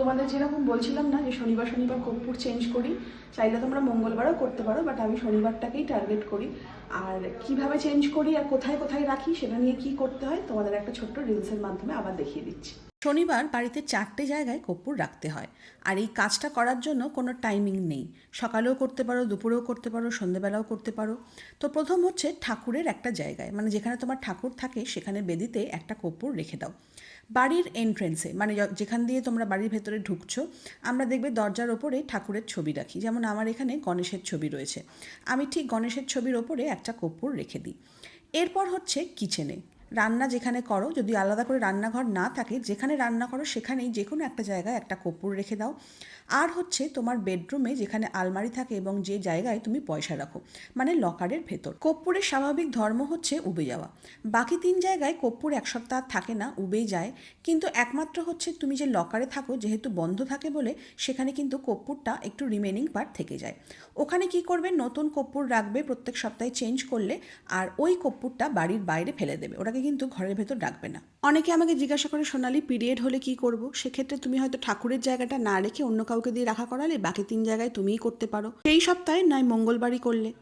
তোমাদের যেরকম বলছিলাম না যে শনিবার শনিবার কর্পূর চেঞ্জ করি, চাইলে তোমরা মঙ্গলবারও করতে পারো বাট আমি শনিবারটাকেই টার্গেট করি। আর কীভাবে চেঞ্জ করি আর কোথায় কোথায় রাখি সেটা নিয়ে কি করতে হয়, তোমাদের একটা ছোট্ট রিলসের মাধ্যমে আবার দেখিয়ে দিচ্ছি। শনিবার বাড়িতে চারটে জায়গায় কর্পূর রাখতে হয়, আর এই কাজটা করার জন্য কোনো টাইমিং নেই। সকালেও করতে পারো, দুপুরেও করতে পারো, সন্ধেবেলাও করতে পারো। তো প্রথম হচ্ছে ঠাকুরের একটা জায়গায় মানে যেখানে তোমার ঠাকুর থাকে সেখানে বেদিতে একটা কর্পূর রেখে দাও। বাড়ির এন্ট্রেন্সে মানে যেখান দিয়ে তোমরা বাড়ির ভেতরে ঢুকছো, আমরা দেখবে দরজার ওপরে ঠাকুরের ছবি রাখি। যেমন আমার এখানে গণেশের ছবি রয়েছে। আমি ঠিক গণেশের ছবির ওপরে একটা কর্পূর রেখে দিই। এরপর হচ্ছে কিচেনে। রান্না যেখানে করো, যদি আলাদা করে রান্নাঘর না থাকে, যেখানে রান্না করো সেখানেই যে কোনো একটা জায়গায় একটা কর্পূর রেখে দাও। আর হচ্ছে তোমার বেডরুমে যেখানে আলমারি থাকে এবং যে জায়গায় তুমি পয়সা রাখো মানে লকারের ভেতর। কর্পূরের স্বাভাবিক ধর্ম হচ্ছে উবে যাওয়া। বাকি তিন জায়গায় কর্পূর এক সপ্তাহ থাকে না, উবেই যায়। কিন্তু একমাত্র হচ্ছে তুমি যে লকারে থাকো, যেহেতু বন্ধ থাকে বলে, সেখানে কিন্তু কর্পূরটা একটু রিমেনিং পার্ট থেকে যায়। ওখানে কি করবে? নতুন কর্পূর রাখবে, প্রত্যেক সপ্তাহে চেঞ্জ করলে, আর ওই কর্পূরটা বাড়ির বাইরে ফেলে দেবে। ওটাকে কিন্তু ঘরের ভেতর ডাকবে না। অনেকে আমাকে জিজ্ঞাসা করে, সোনালি পিরিয়ড হলে কি করব? সেক্ষেত্রে তুমি হয়তো ঠাকুরের জায়গাটা না রেখে অন্য কাউকে দিয়ে রাখা করালে বাকি তিন জায়গায় তুমিই করতে পারো। সেই সপ্তাহে নয়, মঙ্গলবারই করলে।